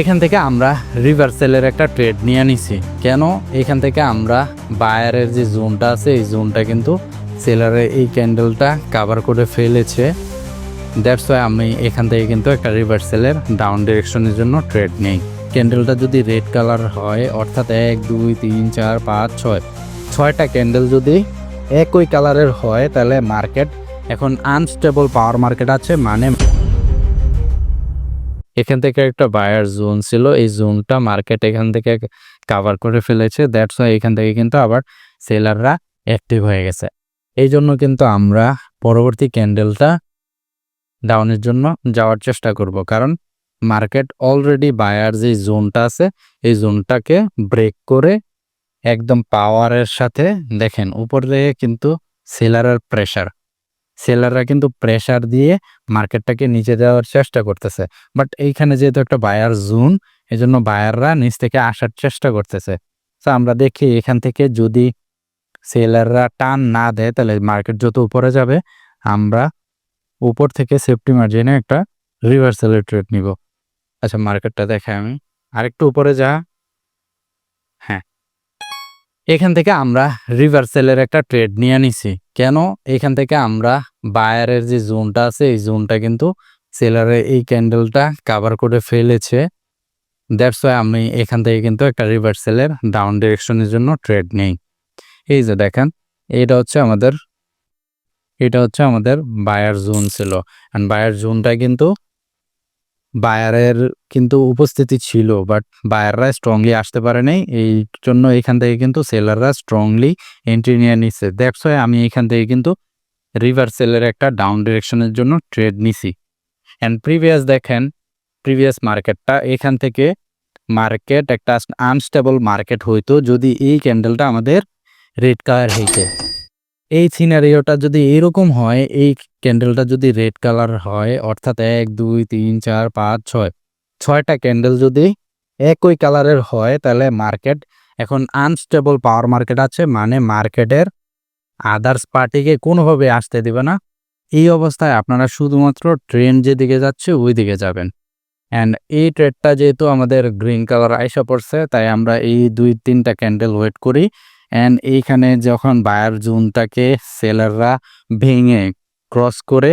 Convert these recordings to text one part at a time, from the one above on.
এখান থেকে আমরা রিভার্সেলের একটা ট্রেড নিয়ে নিছি। কেন? এখান থেকে আমরা বায়ারের যে জোনটা আছে, এই জোনটা কিন্তু সেলারের এই ক্যান্ডেলটা কাভার করে ফেলেছে। দ্যাটস ওয়াই আমি এখান থেকে কিন্তু একটা রিভার্সেলের ডাউন ডিরেকশনের জন্য ট্রেড নেই। ক্যান্ডেলটা যদি রেড কালার হয়, অর্থাৎ এক, দুই, তিন, চার, পাঁচ, ছয়, ছয়টা ক্যান্ডেল যদি একই কালারের হয়, তাহলে মার্কেট এখন আনস্টেবল পাওয়ার মার্কেট আছে মানে এখান থেকে একটা বায়ার জোন ছিল, এই জোনটা মার্কেট এখান থেকে কাভার করে ফেলেছে দ্যাটস ওয়াই এখান থেকে কিন্তু আবার সেলাররা অ্যাক্টিভ হয়ে গেছে। এই জন্য কিন্তু আমরা পরবর্তী ক্যান্ডেলটা ডাউনের জন্য যাওয়ার চেষ্টা করব, কারণ মার্কেট অলরেডি বায়ার যে জোনটা আছে, এই জোনটাকে ব্রেক করে একদম পাওয়ারের সাথে দেখেন, উপরে কিন্তু সেলারের প্রেশার সেলাররা কিন্তু প্রেশার দিয়ে মার্কেটটাকে নিচে দেওয়ার চেষ্টা করতেছে। বাট এইখানে যেহেতু একটা বায়ার জোন এই জন্য বায়াররা নিচ থেকে আসার চেষ্টা করতেছে। তো আমরা দেখি এখান থেকে যদি সেলাররা টান না দেয়, তাহলে মার্কেট যত উপরে যাবে, আমরা উপর থেকে সেফটি মার্জিনে একটা রিভার্সালের ট্রেড নিব। আচ্ছা মার্কেটটা দেখাই আমি। আরেকটু উপরে যা। হ্যাঁ। এখান থেকে আমরা রিভার্সেলের একটা ট্রেড নিয়ে নিছি। কেন? এখান থেকে আমরা বায়ারের যে জোনটা আছে, এই জোনটা কিন্তু সেলারে এই ক্যান্ডেলটা কাভার করে ফেলেছে। দ্যাটস ওয়াই আমি এখান থেকে কিন্তু একটা রিভার্সেলের ডাউন ডিরেকশনের জন্য ট্রেড নেই। এই যে দেখেন, এটা হচ্ছে আমাদের, এটা হচ্ছে আমাদের বায়ার জোন ছিল। অ্যান্ড বায়ার জোনটা কিন্তু বায়ারের কিন্তু উপস্থিতি ছিল বাট বায়াররা স্ট্রংলি আসতে পারে নাই। এই জন্য এখান থেকে কিন্তু সেলাররা স্ট্রংলি এন্ট্রি নিয়ে নিচ্ছে দ্যাটস ওয়াই আমি এখান থেকে কিন্তু রিভার্সেলের একটা ডাউন ডিরেকশনের জন্য ট্রেড নিছি। অ্যান্ড প্রিভিয়াস দেখেন প্রিভিয়াস মার্কেটটা এখান থেকে মার্কেট একটা আনস্টেবল মার্কেট হইতো যদি এই ক্যান্ডেলটা আমাদের রেড কালার হইতে। এই সিনারিওটা যদি এরকম হয়, এই ক্যান্ডেলটা যদি রেড কালার হয়, অর্থাৎ এক, দুই, তিন, চার, পাঁচ, ছয়, ছয়টা ক্যান্ডেল যদি একই কালারের হয়, তাহলে মার্কেট এখন আনস্টেবল পাওয়ার মার্কেট আছে মানে মার্কেটের আদার্স পার্টিকে কোনোভাবে আসতে দেবে না। এই অবস্থায় আপনারা শুধুমাত্র ট্রেন যেদিকে যাচ্ছে ওই দিকে যাবেন। অ্যান্ড এই ট্রেডটা যেহেতু আমাদের গ্রিন কালার আইসা পড়ছে, তাই আমরা এই দুই, তিনটা ক্যান্ডেল ওয়েট করি। অ্যান্ড এইখানে যখন বায়ার জোনটাকে সেলাররা ভেঙে ক্রস করে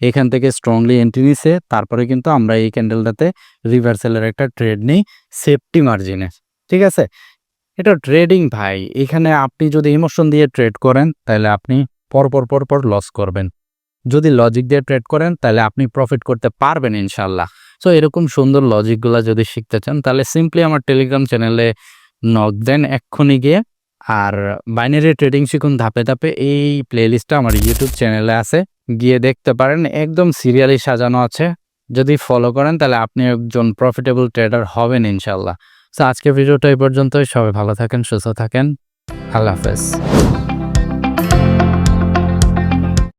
এখান থেকে স্ট্রংলি এন্ট্রি নিছে, তারপরে কিন্তু আমরা এই ক্যান্ডেলটাতে রিভার্সেলের একটা ট্রেড নিই সেফটি মার্জিনে ঠিক আছে? এটা ট্রেডিং ভাই, এখানে আপনি যদি ইমোশন দিয়ে ট্রেড করেন, তাহলে আপনি পরপর পরপর লস করবেন। যদি লজিক দিয়ে ট্রেড করেন, তাহলে আপনি প্রফিট করতে পারবেন ইনশাল্লাহ সো এরকম সুন্দর লজিকগুলো যদি শিখতে চান, তাহলে সিম্পলি আমার টেলিগ্রাম চ্যানেলে নক দেন, এক্ষুনি গিয়ে আর বাইনারি ট্রেডিং শিখুন ধাপে ধাপে। এই প্লেলিস্টটা আমার ইউটিউব চ্যানেলে আছে। গিয়ে দেখতে পারেন, একদম সিরিয়ালি সাজানো আছে। যদি ফলো করেন, তাহলে আপনি একজন প্রফিটেবল ট্রেডার হবেন ইনশাল্লাহ তো আজকে ভিডিওটা এই পর্যন্তই। সবাই ভালো থাকেন, সুস্থ থাকেন। আল্লাহ হাফেজ।